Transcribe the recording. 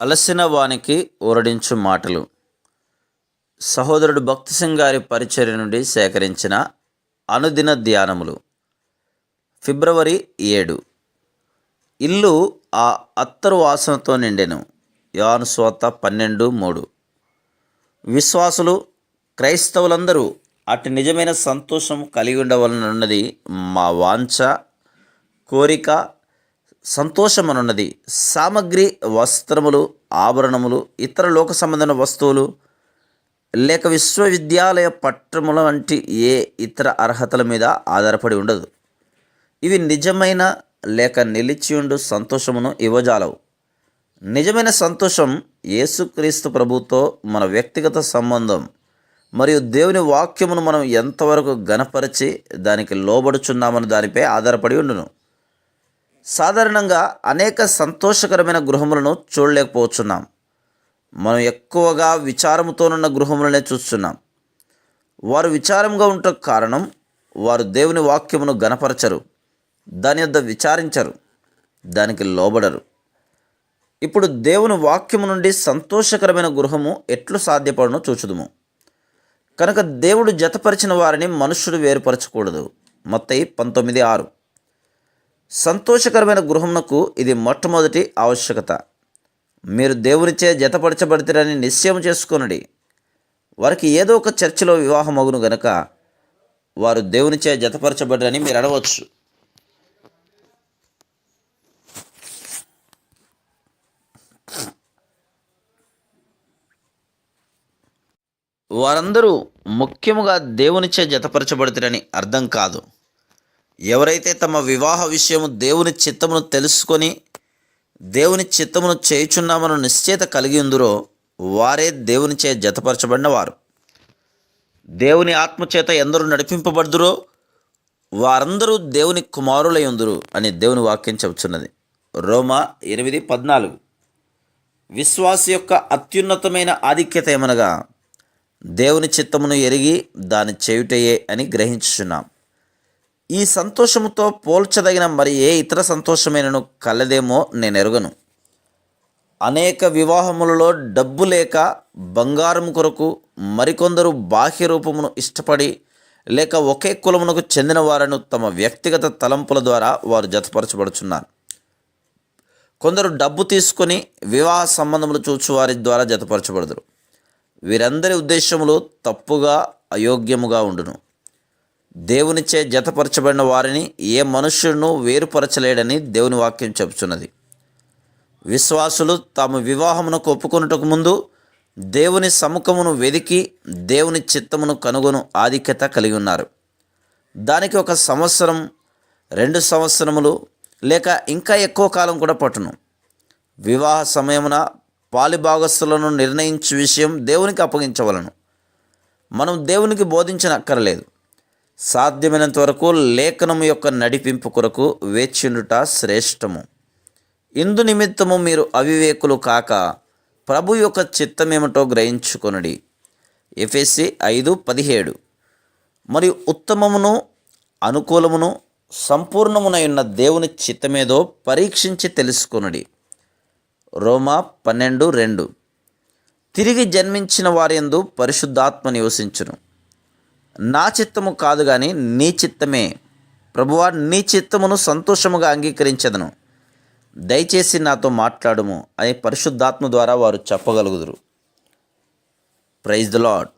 అలసిన వానికి ఊరడించు మాటలు. సహోదరుడు భక్తి సింగ్ గారి పరిచర్య నుండి సేకరించిన అనుదిన ధ్యానములు. ఫిబ్రవరి ఏడు. ఇల్లు ఆ అత్తరు వాసనతో నిండెను. యాను స్వాత పన్నెండు మూడు. విశ్వాసులు క్రైస్తవులందరూ అటు నిజమైన సంతోషం కలిగి ఉండవలనున్నది మా వాంఛ కోరిక సంతోషమనున్నది. సామగ్రి వస్త్రములు ఆభరణములు ఇతర లోక సంబంధమైన వస్తువులు లేక విశ్వవిద్యాలయ పట్టముల వంటి ఏ ఇతర అర్హతల మీద ఆధారపడి ఉండదు. ఇవి నిజమైన లేక నిలిచియుండు సంతోషమును ఇవ్వజాలవు. నిజమైన సంతోషం యేసుక్రీస్తు ప్రభుతో మన వ్యక్తిగత సంబంధం మరియు దేవుని వాక్యమును మనం ఎంతవరకు గనపరిచి దానికి లోబడుచున్నామని దానిపై ఆధారపడి ఉండును. సాధారణంగా అనేక సంతోషకరమైన గృహములను చూడలేకపోతున్నాం. మనం ఎక్కువగా విచారముతోనున్న గృహములనే చూస్తున్నాం. వారు విచారంగా ఉంట కారణం వారు దేవుని వాక్యమును గనపరచరు దాని యొద్ద విచారించరు. దానికి లోబడరు. ఇప్పుడు దేవుని వాక్యము నుండి సంతోషకరమైన గృహము ఎట్లు సాధ్యపడనో చూచుదుము. కనుక దేవుడు జతపరిచిన వారిని మనుష్యుడు వేరుపరచకూడదు. మొత్తయి పంతొమ్మిది ఆరు. సంతోషకరమైన గృహమునకు ఇది మొట్టమొదటి ఆవశ్యకత. మీరు దేవునిచే జతపరచబడితేరని నిశ్చయం చేసుకొనుడి. వారికి ఏదో ఒక చర్చిలో వివాహం అగును గనక వారు దేవునిచే జతపరచబడ్డరని మీరు అడవచ్చు వారందరూ ముఖ్యముగా దేవునిచే జతపరచబడుతారని అర్థం కాదు. ఎవరైతే తమ వివాహ విషయము దేవుని చిత్తమును తెలుసుకొని దేవుని చిత్తమును చేయుచున్నామను నిశ్చేత కలిగి ఉందరో వారే దేవునిచే జతపరచబడిన వారు. దేవుని ఆత్మచేత ఎందరూ నడిపింపబడుదురో వారందరూ దేవుని కుమారులై ఉందరు అని దేవుని వాక్యం చెబుతున్నది. రోమా ఎనిమిది పద్నాలుగు. విశ్వాస యొక్క అత్యున్నతమైన ఆధిక్యత ఏమనగా దేవుని చిత్తమును ఎరిగి దాని చేయుటయే అని గ్రహించుచున్నాం. ఈ సంతోషముతో పోల్చదగిన మరి ఏ ఇతర సంతోషమైనను కలదేమో నేను ఎరుగను అనేక వివాహములలో డబ్బు లేక బంగారం కొరకు మరికొందరు బాహ్య రూపమును ఇష్టపడి లేక ఒకే కులమునకు చెందిన వారను తమ వ్యక్తిగత తలంపుల ద్వారా వారు జతపరచబడుచున్నారు. కొందరు డబ్బు తీసుకొని వివాహ సంబంధములు చూచు వారి ద్వారా జతపరచబడదురు. వీరందరి ఉద్దేశములు తప్పుగా అయోగ్యముగా ఉండును. దేవునిచే జతపరచబడిన వారిని ఏ మనుష్యుడును వేరుపరచలేడని దేవుని వాక్యం చెబుతున్నది. విశ్వాసులు తాము వివాహమునకు ఒప్పుకొనుటకు ముందు దేవుని సముఖమును వెదికి దేవుని చిత్తమును కనుగొను ఆధిక్యత కలిగి ఉన్నారు. దానికి ఒక సంవత్సరం రెండు సంవత్సరములు లేక ఇంకా ఎక్కువ కాలం కూడా పట్టును. వివాహ సమయమున పాలిభాగస్తులను నిర్ణయించే విషయం దేవునికి అప్పగించవలను. మనం దేవునికి బోధించనక్కర్లేదు. సాధ్యమైనంత వరకు లేఖనం యొక్క నడిపింపు కొరకు వేచిండుట శ్రేష్టము. ఇందు నిమిత్తము మీరు అవివేకులు కాక ప్రభు యొక్క చిత్తమేమిటో గ్రహించుకొనడి. ఎఫ్ఎస్సి ఐదు పదిహేడు. మరియు ఉత్తమమును అనుకూలమును సంపూర్ణమునయున్న దేవుని చిత్తమేదో పరీక్షించి తెలుసుకొనడి. రోమా పన్నెండు రెండు. తిరిగి జన్మించిన వారెందు పరిశుద్ధాత్మ నివసించును. నా చిత్తము కాదు కానీ నీ చిత్తమే. ప్రభువా నీ చిత్తమును సంతోషముగా అంగీకరించదను. దయచేసి నాతో మాట్లాడుము అని పరిశుద్ధాత్మ ద్వారా వారు చెప్పగలుగుదురు. Praise the lord